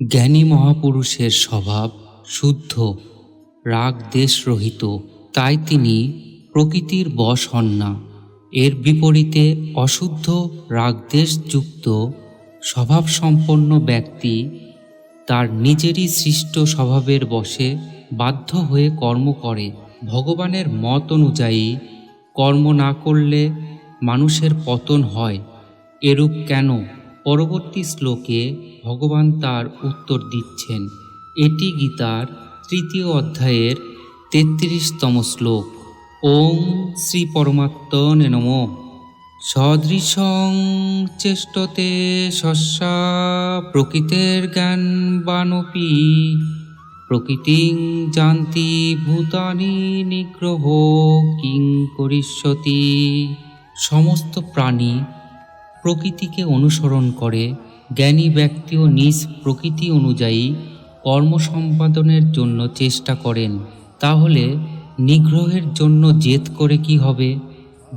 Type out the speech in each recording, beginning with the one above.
জ্ঞানী মহাপুরুষের স্বভাব শুদ্ধ, রাগ দেশ রহিত তাই তিনি প্রকৃতির বশ হন না। এর বিপরীতে অশুদ্ধ রাগদেশযুক্ত স্বভাবসম্পন্ন ব্যক্তি তার নিজেরই সৃষ্ট স্বভাবের বশে বাধ্য হয়ে কর্ম করে। ভগবানের মত অনুযায়ী কর্ম না করলে মানুষের পতন হয়, এরূপ কেন? পরবর্তী শ্লোকে ভগবান তার উত্তর দিচ্ছেন। এটি গীতার তৃতীয় অধ্যায়ের তেত্রিশতম শ্লোক। ওম শ্রী পরমাত্মনে নম। সদৃশং চেষ্টতে শস্যা প্রকৃতের জ্ঞানবানপি প্রকৃতিং জানতি ভূতানি নিগ্রহ কিং করিষ্যতি। সমস্ত প্রাণী প্রকৃতিকে অনুসরণ করে, জ্ঞানী ব্যক্তিও নিজ প্রকৃতি অনুযায়ী কর্ম সম্পাদনের জন্য চেষ্টা করেন। তাহলে নিগ্রহের জন্য জেদ করে কি হবে?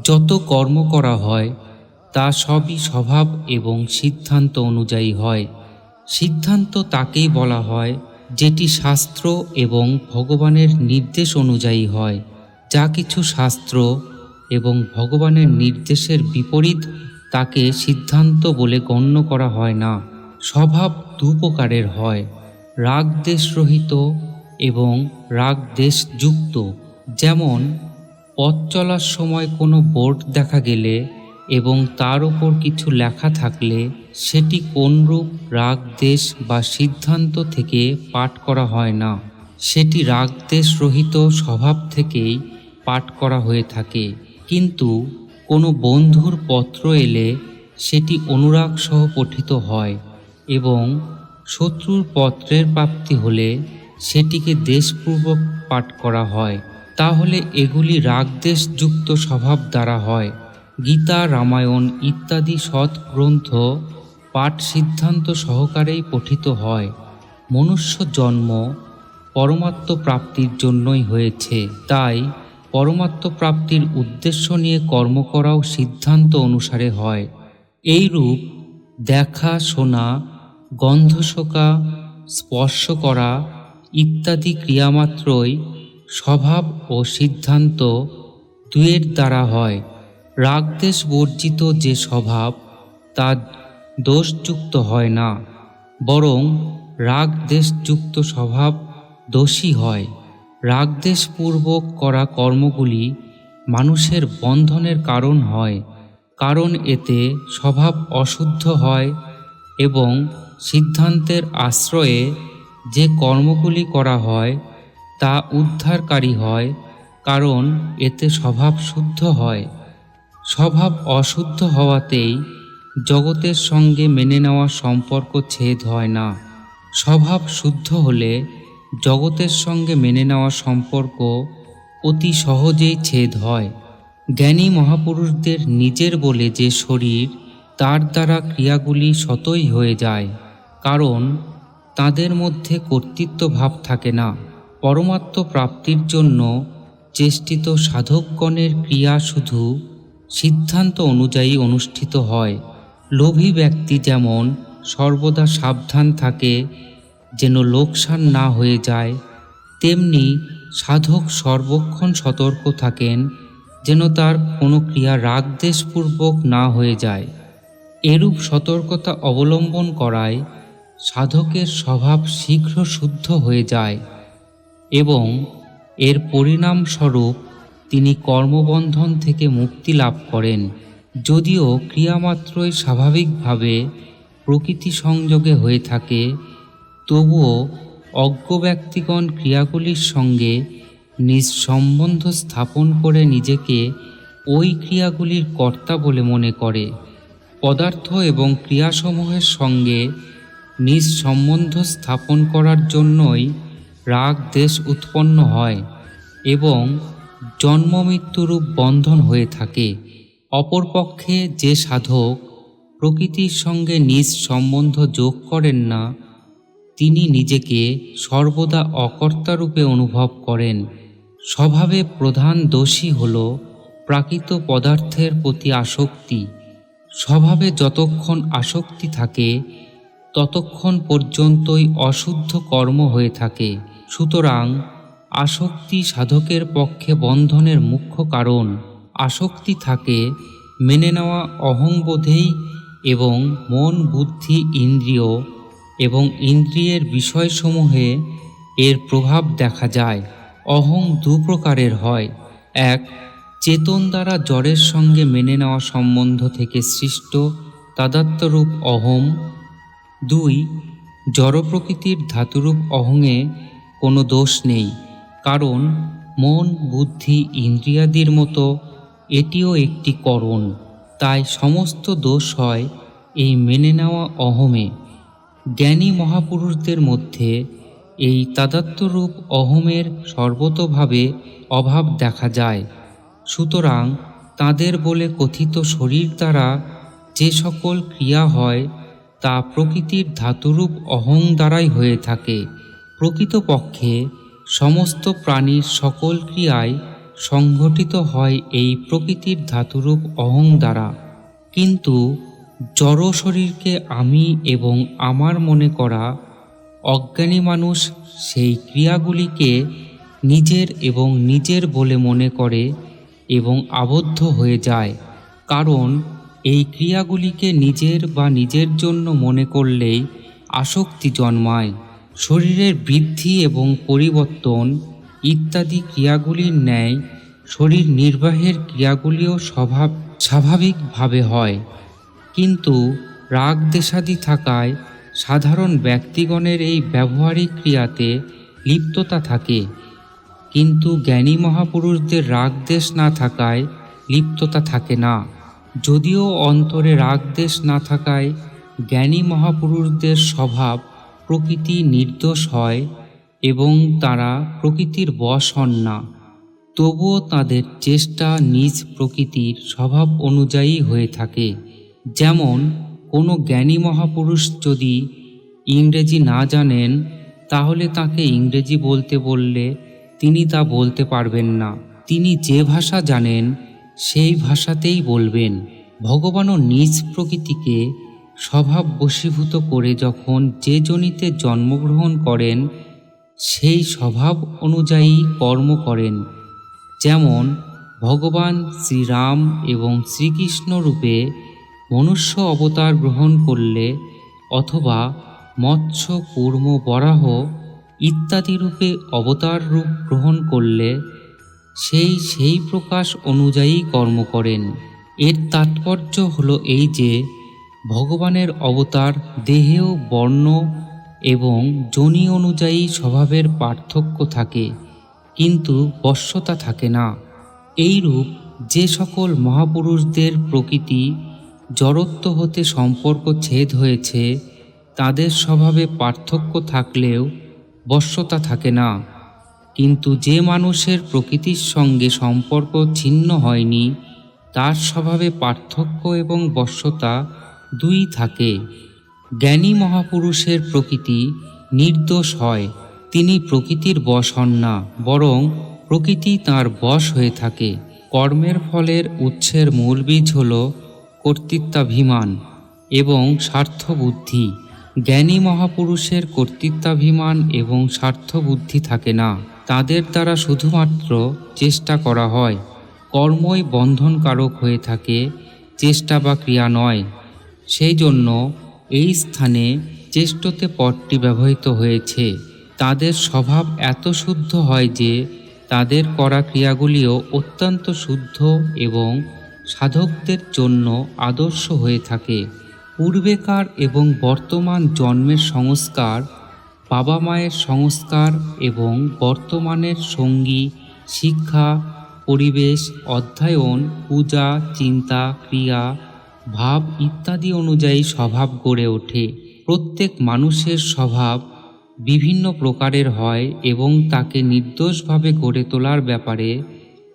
যত কর্ম করা হয়, তা সবই স্বভাব এবং সিদ্ধান্ত অনুযায়ী হয়। সিদ্ধান্ত তাকেই বলা হয়, যেটি শাস্ত্র এবং ভগবানের নির্দেশ অনুযায়ী হয়। যা কিছু শাস্ত্র এবং ভগবানের নির্দেশের বিপরীত তাকে সিদ্ধান্ত বলে গণ্য করা হয় না। স্বভাব দু প্রকারের হয়। রাগ দেশরহিত এবং রাগ দেশযুক্ত যেমন, পথ চলার সময় কোনো বোর্ড দেখা গেলে এবং তার ওপর কিছু লেখা থাকলে সেটি কোনরূপ রাগ দেশ বা সিদ্ধান্ত থেকে পাঠ করা হয় না। সেটি রাগ দেশ রহিত স্বভাব থেকেই পাঠ করা হয়ে থাকে। কিন্তু কোনো বন্ধুর পত্র এলে সেটি অনুরাগ সহ পঠিত হয় এবং শত্রুর পত্রের প্রাপ্তি হলে সেটিকে দেশপূর্বক পাঠ করা হয়। তাহলে এগুলি রাগদেশযুক্ত স্বভাব দ্বারা হয়। গীতা, রামায়ণ ইত্যাদি সৎ গ্রন্থ পাঠ সিদ্ধান্ত সহকারেই পঠিত হয়। মনুষ্য জন্ম পরমাত্ম প্রাপ্তির জন্যই হয়েছে। তাই পরমাত্ম প্রাপ্তির উদ্দেশ্য নিয়ে কর্ম করাও সিদ্ধান্ত অনুসারে হয়। এই রূপ দেখা, শোনা, গন্ধ শোকা, স্পর্শ করা ইত্যাদি ক্রিয়ামাত্রই স্বভাব ও সিদ্ধান্ত দুয়ের দ্বারা হয়। রাগদেশ বর্জিত যে স্বভাব তা দোষযুক্ত হয় না, বরং রাগ দেশযুক্ত স্বভাব দোষী হয়। রাগদেশপূর্বক করা কর্মগুলি মানুষের বন্ধনের কারণ হয়, কারণ এতে স্বভাব অশুদ্ধ হয় এবং সিদ্ধান্তের আশ্রয়ে যে কর্মগুলি করা হয় তা উদ্ধারকারী হয়, কারণ এতে স্বভাব শুদ্ধ হয়। স্বভাব অশুদ্ধ হওয়াতেই জগতের সঙ্গে মেনে নেওয়া সম্পর্ক ছেদ হয় না। স্বভাব শুদ্ধ হলে জগতের সঙ্গে মেনে নেওয়া সম্পর্ক অতি সহজেই ছেদ হয়। জ্ঞানী মহাপুরুষদের নিজের বলে যে শরীর, তার দ্বারা ক্রিয়াগুলি সতই হয়ে যায়, কারণ তাদের মধ্যে কর্তৃত্ব ভাব থাকে না। পরমাত্ম প্রাপ্তির জন্য চেষ্টিত সাধকগণের ক্রিয়া শুধু সিদ্ধান্ত অনুযায়ী অনুষ্ঠিত হয়। লোভী ব্যক্তি যেমন সর্বদা সাবধান থাকে যেন লোকসান না হয়ে যায়, তেমনি সাধক সর্বক্ষণ সতর্ক থাকেন, যেন তার কোনো ক্রিয়া রাগদেশপূর্বক না হয়ে যায়। এরূপ সতর্কতা অবলম্বন করায় সাধকের স্বভাব শীঘ্র শুদ্ধ হয়ে যায় এবং এর পরিণামস্বরূপ তিনি কর্মবন্ধন থেকে মুক্তি লাভ করেন, যদিও ক্রিয়ামাত্রই স্বাভাবিকভাবে প্রকৃতি সংযোগে হয়ে থাকে তবুও অজ্ঞ ব্যক্তিগণ ক্রিয়াগুলির সঙ্গে নিজ সম্বন্ধ স্থাপন করে নিজেকে ওই ক্রিয়াগুলির কর্তা বলে মনে করে। পদার্থ এবং ক্রিয়াসমূহের সঙ্গে নিজ সম্বন্ধ স্থাপন করার জন্যই রাগ দেশ উৎপন্ন হয় এবং জন্মমৃত্যুরূপ বন্ধন হয়ে থাকে। অপরপক্ষে যে সাধক প্রকৃতির সঙ্গে নিজ সম্বন্ধ যোগ করেন না তিনি নিজেকে সর্বদা অকর্তারূপে অনুভব করেন। স্বভাবে প্রধান দোষী হল প্রাকৃত পদার্থের প্রতি আসক্তি। স্বভাবে যতক্ষণ আসক্তি থাকে, ততক্ষণ পর্যন্তই অশুদ্ধ কর্ম হয়ে থাকে। সুতরাং আসক্তি সাধকের পক্ষে বন্ধনের মুখ্য কারণ, আসক্তি থাকে মেনে নেওয়া অহংবোধেই এবং মন, বুদ্ধি, ইন্দ্রিয় এবং ইন্দ্রিয়ের বিষয়সমূহে এর প্রভাব দেখা যায়, অহং দু প্রকারের হয়। এক, চেতন দ্বারা জড়ের সঙ্গে মেনে নেওয়া সম্বন্ধ থেকে সৃষ্ট তাদাত্মরূপ অহম দুই, জড় প্রকৃতির ধাতুরূপ অহংয়ে কোনো দোষ নেই, কারণ মন, বুদ্ধি, ইন্দ্রিয়াদির মতো এটিও একটি করণ। তাই সমস্ত দোষ হয় এই মেনে নেওয়া অহমে। জ্ঞানী মহাপুরুষদের মধ্যে এই তাদাত্মরূপ অহমের সর্বতভাবে অভাব দেখা যায়। সুতরাং তাদের বলে কথিত শরীর দ্বারা যে সকল ক্রিয়া হয়, তা প্রকৃতির ধাতুরূপ অহং দ্বারাই হয়ে থাকে। প্রকৃতপক্ষে সমস্ত প্রাণীর সকল ক্রিয়ায় সংঘটিত হয় এই প্রকৃতির ধাতুরূপ অহং দ্বারা। কিন্তু জড় শরীরকে আমি এবং আমার মনে করা অজ্ঞানী মানুষ সেই ক্রিয়াগুলিকে নিজের এবং নিজের বলে মনে করে এবং আবদ্ধ হয়ে যায়। কারণ এই ক্রিয়াগুলিকে নিজের বা নিজের জন্য মনে করলেই আসক্তি জন্মায়। শরীরের বৃদ্ধি এবং পরিবর্তন ইত্যাদি ক্রিয়াগুলির ন্যায় শরীর নির্বাহের ক্রিয়াগুলিও স্বভাব স্বাভাবিকভাবে হয়। কিন্তু রাগ দেশাদি থাকায় সাধারণ ব্যক্তিগণের এই ব্যবহারিক ক্রিয়াতে লিপ্ততা থাকে। কিন্তু জ্ঞানী মহাপুরুষদের রাগদেশ না থাকায় লিপ্ততা থাকে না। যদিও অন্তরে রাগ দেশ না থাকায় জ্ঞানী মহাপুরুষদের স্বভাব প্রকৃতি নির্দোষ হয় এবং তারা প্রকৃতির বশ হন না। তবুও তাদের চেষ্টা নিজ প্রকৃতির স্বভাব অনুযায়ী হয়ে থাকে। যেমন, কোনো জ্ঞানী মহাপুরুষ যদি ইংরেজি না জানেন, তাহলে তাকে ইংরেজি বলতে বললে তিনি তা বলতে পারবেন না। তিনি যে ভাষা জানেন, সেই ভাষাতেই বলবেন। ভগবানও নিজ প্রকৃতিকে স্বভাব বশীভূত করে যখন যে জনিতে জন্মগ্রহণ করেন, সেই স্বভাব অনুযায়ী কর্ম করেন। যেমন, ভগবান শ্রীরাম এবং শ্রীকৃষ্ণ রূপে মনুষ্য অবতার গ্রহণ করলে অথবা মৎস্য, কূর্ম, বরাহ ইত্যাদি রূপে অবতার রূপ গ্রহণ করলে সেই সেই প্রকাশ অনুযায়ী কর্ম করেন। এর তাৎপর্য হলো এই যে, ভগবানের অবতার দেহেও বর্ণ এবং জনি অনুযায়ী স্বভাবের পার্থক্য থাকে, কিন্তু বশ্যতা থাকে না। এইরূপ যে সকল মহাপুরুষদের প্রকৃতি জড়ত্ব হতে সম্পর্ক ছেদ হয়েছে, তাদের স্বভাবে পার্থক্য থাকলেও বশ্যতা থাকে না। কিন্তু যে মানুষের প্রকৃতির সঙ্গে সম্পর্ক ছিন্ন হয়নি, তার স্বভাবে পার্থক্য এবং বশ্যতা দুই থাকে। জ্ঞানী মহাপুরুষের প্রকৃতি নির্দোষ হয়, তিনি প্রকৃতির বশ হন না, বরং প্রকৃতি তার বশ হয়ে থাকে। কর্মের ফলের উৎসের মূল বীজ হল কর্তৃত্বাভিমান এবং স্বার্থবুদ্ধি। জ্ঞানী মহাপুরুষের কর্তৃত্বাভিমান এবং স্বার্থবুদ্ধি থাকে না। তাদের দ্বারা শুধুমাত্র চেষ্টা করা হয়। কর্মই বন্ধনকারক হয়ে থাকে, চেষ্টা বা ক্রিয়া নয়। সেই জন্য এই স্থানে চেষ্টতে পদটি ব্যবহৃত হয়েছে। তাদের স্বভাব এত শুদ্ধ হয় যে তাদের করা ক্রিয়াগুলিও অত্যন্ত শুদ্ধ এবং সাধকদের জন্য আদর্শ হয়ে থাকে। পূর্বেকার এবং বর্তমান জন্মের সংস্কার, বাবা মায়ের সংস্কার এবং বর্তমানের সঙ্গী, শিক্ষা, পরিবেশ, অধ্যয়ন, পূজা, চিন্তা, ক্রিয়া, ভাব ইত্যাদি অনুযায়ী স্বভাব গড়ে ওঠে। প্রত্যেক মানুষের স্বভাব বিভিন্ন প্রকারের হয় এবং তাকে নির্দোষভাবে গড়ে তোলার ব্যাপারে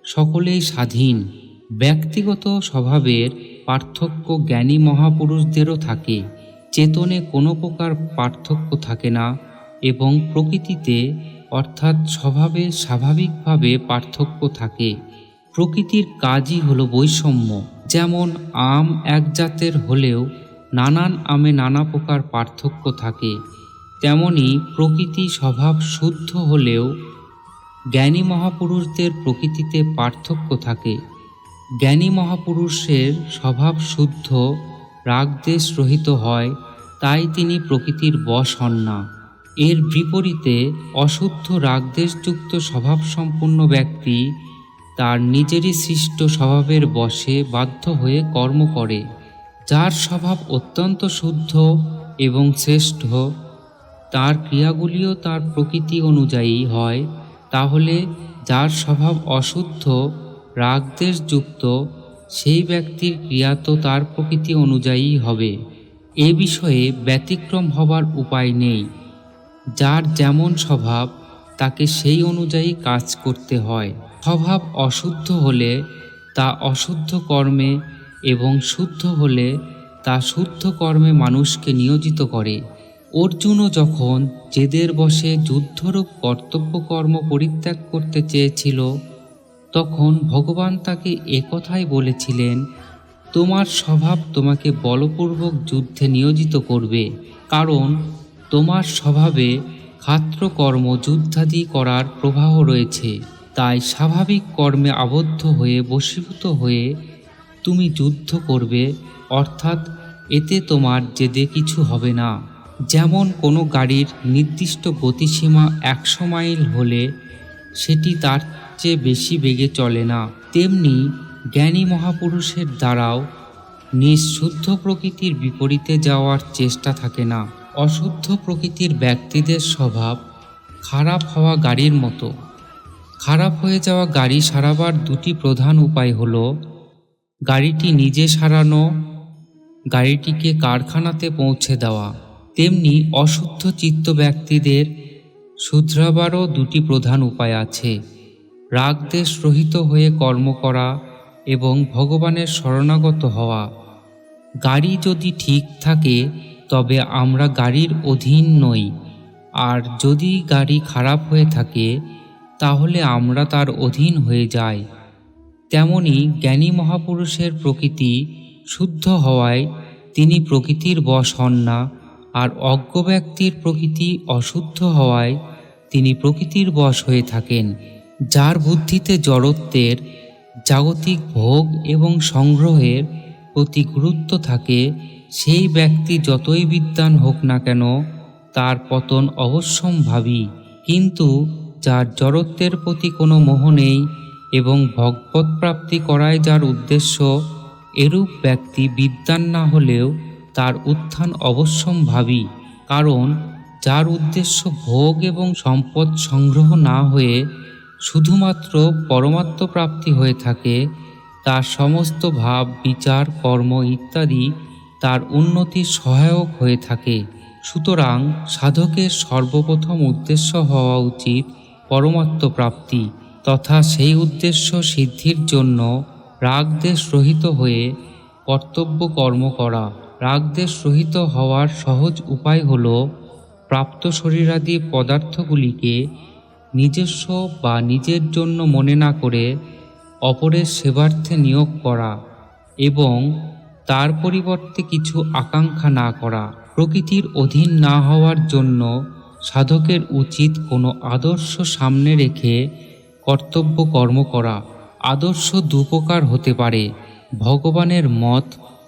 সকলেই স্বাধীন। ব্যক্তিগত স্বভাবের পার্থক্য জ্ঞানী মহাপুরুষদেরও থাকে। চেতনে কোনো প্রকার পার্থক্য থাকে না এবং প্রকৃতিতে, অর্থাৎ স্বভাবে স্বাভাবিকভাবে পার্থক্য থাকে। প্রকৃতির কাজই হলো বৈষম্য। যেমন আম এক জাতের হলেও নানান আমে নানা প্রকার পার্থক্য থাকে। তেমনি প্রকৃতি স্বভাব শুদ্ধ হলেও জ্ঞানী মহাপুরুষদের প্রকৃতিতে পার্থক্য থাকে। জ্ঞানী মহাপুরুষের স্বভাব শুদ্ধ রাগদেশ রহিত হয়, তাই তিনি প্রকৃতির বশ হন না। এর বিপরীতে অশুদ্ধ রাগদেশযুক্ত স্বভাবসম্পন্ন ব্যক্তি তার নিজেরই সৃষ্ট স্বভাবের বশে বাধ্য হয়ে কর্ম করে, যার স্বভাব অত্যন্ত শুদ্ধ এবং শ্রেষ্ঠ। তার ক্রিয়াগুলিও তার প্রকৃতি অনুযায়ী হয়, তাহলে যার স্বভাব অশুদ্ধ রাগদেশযুক্ত সেই ব্যক্তির ক্রিয়া তো তার প্রকৃতি অনুযায়ী হবে। এ বিষয়ে ব্যতিক্রম হবার উপায় নেই। যার যেমন স্বভাব, তাকে সেই অনুযায়ী কাজ করতে হয়। স্বভাব অশুদ্ধ হলে তা অশুদ্ধ কর্মে এবং শুদ্ধ হলে তা শুদ্ধ কর্মে মানুষকে নিয়োজিত করে। অর্জুনও যখন জেদের বসে যুদ্ধরূপ কর্তব্য কর্ম পরিত্যাগ করতে চেয়েছিল তখন ভগবান তাকে একথাই বলেছিলেন, তোমার স্বভাব তোমাকে বলপূর্বক যুদ্ধে নিয়োজিত করবে, কারণ তোমার স্বভাবে খাত্রকর্ম যুদ্ধাদি করার প্রবাহ রয়েছে। তাই স্বাভাবিক কর্মে আবদ্ধ হয়ে বশীভূত হয়ে তুমি যুদ্ধ করবে, অর্থাৎ এতে তোমার জেদে কিছু হবে না। যেমন কোনো গাড়ির নির্দিষ্ট গতিসীমা একশো মাইল হলে সেটি তার চেয়ে বেশি বেগে চলে না। তেমনি জ্ঞানী মহাপুরুষের দ্বারাও নিঃশুদ্ধ প্রকৃতির বিপরীতে যাওয়ার চেষ্টা থাকে না। অশুদ্ধ প্রকৃতির ব্যক্তিদের স্বভাব খারাপ হওয়া গাড়ির মতো। খারাপ হয়ে যাওয়া গাড়ি সারাবার দুটি প্রধান উপায় হল, গাড়িটি নিজে সারানো, গাড়িটিকে কারখানাতে পৌঁছে দেওয়া। তেমনি অশুদ্ধ চিত্ত ব্যক্তিদের শুধরাবারও দুটি প্রধান উপায় আছে। রাগদেশ রহিত হয়ে কর্ম করা এবং ভগবানের শরণাগত হওয়া। গাড়ি যদি ঠিক থাকে, তবে আমরা গাড়ির অধীন নই। আর যদি গাড়ি খারাপ হয়ে থাকে, তাহলে আমরা তার অধীন হয়ে যাই। তেমনি জ্ঞানী মহাপুরুষের প্রকৃতি শুদ্ধ হওয়ায় তিনি প্রকৃতির বশ হন না, আর অজ্ঞ ব্যক্তির প্রকৃতি অশুদ্ধ হওয়ায় তিনি প্রকৃতির বশ হয়ে থাকেন। যার বুদ্ধিতে জড়ত্বের জাগতিক ভোগ এবং সংগ্রহের প্রতি গুরুত্ব থাকে, সেই ব্যক্তি যতই বিদ্বান হোক না কেন, তার পতন অবশ্যম্ভাবী। কিন্তু যার জড়ত্বের প্রতি কোনো মোহ নেই এবং ভগবত প্রাপ্তি করায় যার উদ্দেশ্য, এরূপ ব্যক্তি বিদ্বান না হলেও তার উত্থান অবশ্যম্ভাবী। কারণ যার উদ্দেশ্য ভোগ এবং সম্পদ সংগ্রহ না হয়ে শুধুমাত্র পরমাত্ম প্রাপ্তি হয়ে থাকে, তার সমস্ত ভাব, বিচার, কর্ম ইত্যাদি তার উন্নতির সহায়ক হয়ে থাকে। সুতরাং সাধকের সর্বপ্রথম উদ্দেশ্য হওয়া উচিত পরমাত্ম প্রাপ্তি তথা সেই উদ্দেশ্য সিদ্ধির জন্য রাগদেশ রহিত হয়ে কর্তব্য কর্ম করা। রাগদেশ রহিত হওয়ার সহজ উপায় হল প্রাপ্ত শরীরাদি পদার্থগুলিকে নিজস্ব বা নিজের জন্য মনে না করে অপরের সেবার্থে নিয়োগ করা এবং তার পরিবর্তে কিছু আকাঙ্ক্ষা না করা। প্রকৃতির অধীন না হওয়ার জন্য সাধকের উচিত কোনো আদর্শ সামনে রেখে কর্তব্য কর্ম করা। আদর্শ দুপ্রকার হতে পারে, ভগবানের মত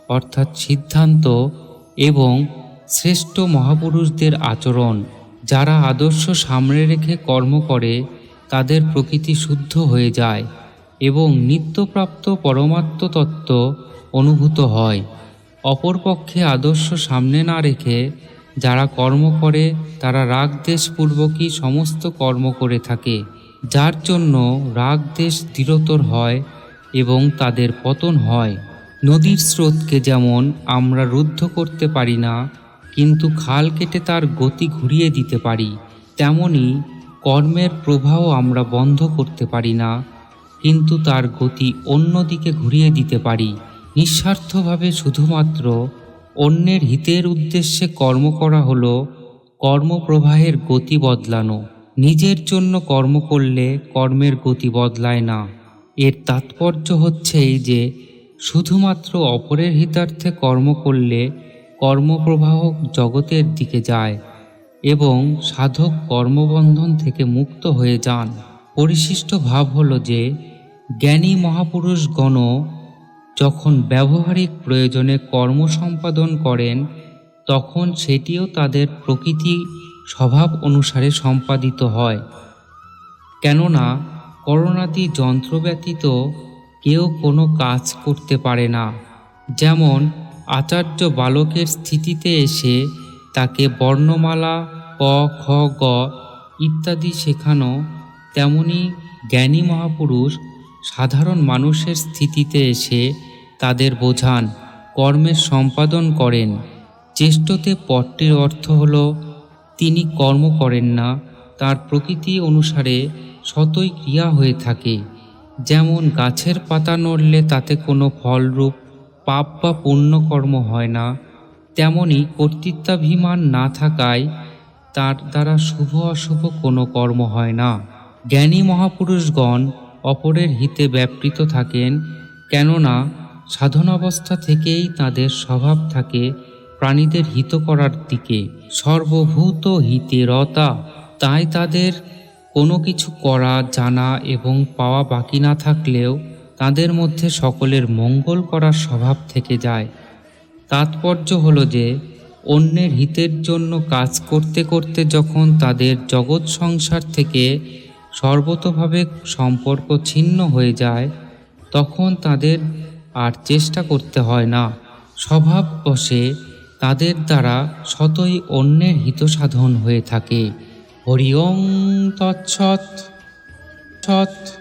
অর্থাৎ সিদ্ধান্ত এবং শ্রেষ্ঠ মহাপুরুষদের আচরণ। যারা আদর্শ সামনে রেখে কর্ম করে, তাদের প্রকৃতি শুদ্ধ হয়ে যায় এবং নিত্যপ্রাপ্ত পরমাত্ম তত্ত্ব অনুভূত হয়। অপরপক্ষে আদর্শ সামনে না রেখে যারা কর্ম করে, তারা রাগদেশপূর্বকই সমস্ত কর্ম করে থাকে, যার জন্য রাগদেশ দৃঢ়তর হয় এবং তাদের পতন হয়। নদীর স্রোতকে যেমন আমরা রুদ্ধ করতে পারি না কিন্তু খাল কেটে তার গতি ঘুরিয়ে দিতে পারি, তেমনি কর্মের প্রবাহ আমরা বন্ধ করতে পারি না। কিন্তু তার গতি অন্যদিকে ঘুরিয়ে দিতে পারি। নিঃস্বার্থভাবে শুধুমাত্র অন্যের হিতের উদ্দেশ্যে কর্ম করা হলো, কর্মপ্রবাহের গতি বদলানো। নিজের জন্য কর্ম করলে কর্মের গতি বদলায় না। এর তাৎপর্য হচ্ছে এই যে, শুধুমাত্র অপরের হিতার্থে কর্ম করলে কর্মপ্রবাহ জগতের দিকে যায় এবং সাধক কর্মবন্ধন থেকে মুক্ত হয়ে যান। পরিশিষ্ট ভাব হলো যে, জ্ঞানী মহাপুরুষগণও যখন ব্যবহারিক প্রয়োজনে কর্ম সম্পাদন করেন, তখন সেটিও তাদের প্রকৃতি স্বভাব অনুসারে সম্পাদিত হয়। কেননা, করোনাদি যন্ত্র ব্যতীত কেউ কোনো কাজ করতে পারে না। যেমন আচার্য বালকের স্থিতিতে এসে তাকে বর্ণমালা ক খ, গ ইত্যাদি শেখানো তেমনি জ্ঞানী মহাপুরুষ সাধারণ মানুষের স্থিতিতে এসে তাদের বোঝান, কর্মের সম্পাদন করেন। চেষ্টতে পটটির অর্থ হল, তিনি কর্ম করেন না, তার প্রকৃতি অনুসারে সতই ক্রিয়া হয়ে থাকে। যেমন গাছের পাতা নড়লে তাতে কোনো ফলরূপ পাপ বা পুণ্যকর্ম হয় না, তেমনি কর্তৃত্বাভিমান না থাকায় তার দ্বারা শুভ অশুভ কোনো কর্ম হয় না। জ্ঞানী মহাপুরুষগণ অপরের হিতে ব্যাপৃত থাকেন, কেননা সাধনাবস্থা থেকেই তাদের স্বভাব থাকে প্রাণীদের হিত করার দিকে। সর্বভূত হিতে রতা, তাই তাদের কোনো কিছু করা, জানা এবং পাওয়া বাকি না থাকলেও তাদের মধ্যে সকলের মঙ্গল করার স্বভাব থেকে যায়। তাৎপর্য হলো যে, অন্যের হিতের জন্য কাজ করতে করতে যখন তাদের জগৎ সংসার থেকে সর্বতভাবে সম্পর্ক ছিন্ন হয়ে যায়, তখন তাদের আর চেষ্টা করতে হয় না। স্বভাব বশে তাদের দ্বারা শতই অন্যের হিত সাধন হয়ে থাকে। হরি ওং তৎসৎ, সৎ।